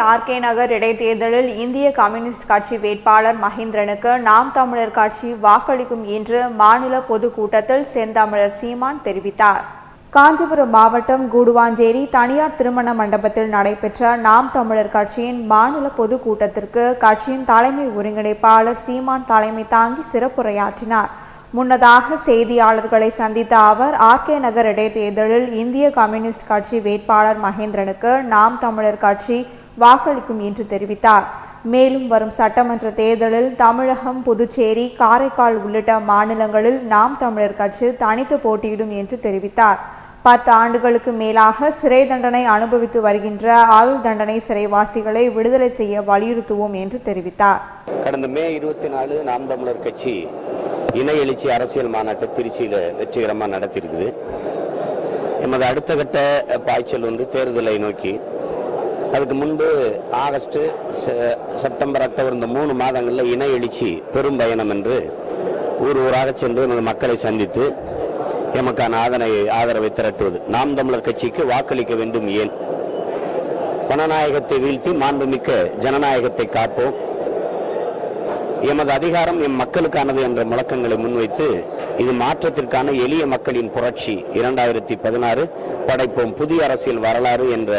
RK நகர் இடைத்தேர்தலில் இந்திய communist கட்சி வேட்பாளர் மகேந்திரனுக்கு நாம் தமிழர் கட்சி வாக்களிக்கும் என்று மாநில பொதுக்கூட்டத்தில் செந்தமிழர் சீமான் தெரிவித்தார். காஞ்சிபுரம் மாவட்டம் கூடுவாஞ்சேரி தனியார் திருமண மண்டபத்தில் நடைபெற்ற நாம் தமிழர் கட்சியின் மாநில பொதுக்கூட்டத்திற்கு கட்சியின் தலைமை ஒருங்கிணைப்பாளர் சீமான் தலைமை தாங்கி சிறப்புரையாற்றினார். முன்னதாக செய்தியாளர்களை சந்தித்த அவர் ஆர்கே நகர் இடைத்தேர்தலில் இந்திய கம்யூனிஸ்ட் கட்சி வேட்பாளர் மகேந்திரனுக்கு நாம் தமிழர் கட்சி வாக்களிக்கும் என்று தெரிவித்தார். மேலும் வரும் சட்டமன்ற தேர்தலில் தமிழகம் புதுச்சேரி காரைக்கால் உள்ளிட்ட மாநிலங்களில் நாம் தமிழர் கட்சி தனித்து போட்டியிடும் என்று தெரிவித்தார். பத்து ஆண்டுகளுக்கு மேலாக சிறை தண்டனை அனுபவித்து வருகின்ற ஆயுள் தண்டனை சிறைவாசிகளை விடுதலை செய்ய வலியுறுத்துவோம் என்று தெரிவித்தார். கடந்த மே இருபத்தி நாலு நாம் தமிழர் கட்சி இணை எழுச்சி அரசியல் மாநாட்டை திருச்சியில் வெற்றிகரமாக நடத்தியிருக்குது. எமது அடுத்த கட்ட பாய்ச்சல் வந்து தேர்தலை நோக்கி அதுக்கு முன்பு ஆகஸ்ட் செப்டம்பர் அக்டோபர் இந்த மூணு மாதங்களில் இன எழுச்சி பெரும் பயணம் என்று ஊர் ஊராக சென்று நமது மக்களை சந்தித்து எமக்கான ஆதரவை ஆதரவை திரட்டுவது. நாம் தமிழர் கட்சிக்கு வாக்களிக்க வேண்டும் ஏன்? பணநாயகத்தை வீழ்த்தி மாண்புமிக்க ஜனநாயகத்தை காப்போம். எமது அதிகாரம் எம் மக்களுக்கானது என்ற முழக்கங்களை முன்வைத்து இது மாற்றத்திற்கான எளிய மக்களின் புரட்சி. இரண்டாயிரத்தி பதினாறு படைப்போம் புதிய அரசியல் வரலாறு என்ற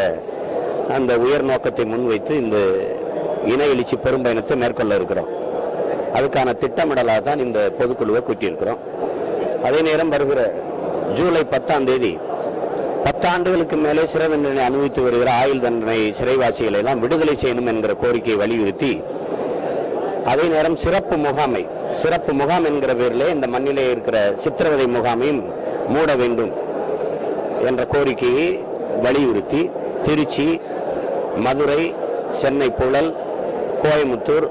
அந்த உயர் நோக்கத்தை முன்வைத்து இந்த இன எழுச்சி பெரும்பயணத்தை மேற்கொள்ள இருக்கிறோம். அதுக்கான திட்டமிடலாக தான் இந்த பொதுக்குழுவை கூட்டியிருக்கிறோம். அதே நேரம் வருகிற ஜூலை பத்தாம் தேதி பத்தாண்டுகளுக்கு மேலே சிறை தண்டனை அனுபவித்து வருகிற ஆயுள் தண்டனை சிறைவாசிகளை எல்லாம் விடுதலை செய்யணும் என்கிற கோரிக்கையை வலியுறுத்தி அதே நேரம் சிறப்பு முகாமை சிறப்பு முகாம் என்கிற பேரிலே இந்த மண்ணிலே இருக்கிற சித்திரவதை முகாமையும் மூட வேண்டும் என்ற கோரிக்கையை வலியுறுத்தி திருச்சி மதுரை சென்னை புழல் கோயமுத்தூர்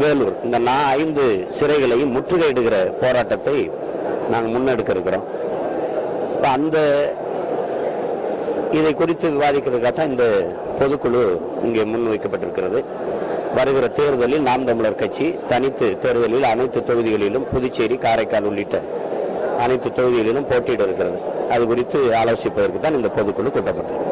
வேலூர். இந்த நான் ஐந்து சிறைகளையும் முற்றுகையிடுகிற போராட்டத்தை நாங்கள் முன்னெடுக்க இருக்கிறோம் இப்போ அந்த இதை குறித்து விவாதிக்கிறதுக்காக தான் இந்த பொதுக்குழு இங்கே முன்வைக்கப்பட்டிருக்கிறது. வருகிற தேர்தலில் நாம் தமிழர் கட்சி தனித்து தேர்தலில் அனைத்து தொகுதிகளிலும் புதுச்சேரி காரைக்கால் உள்ளிட்ட அனைத்து தொகுதிகளிலும் போட்டியிட இருக்கிறது. அது குறித்து ஆலோசிப்பதற்கு தான் இந்த பொதுக்குழு கூட்டப்பட்டது.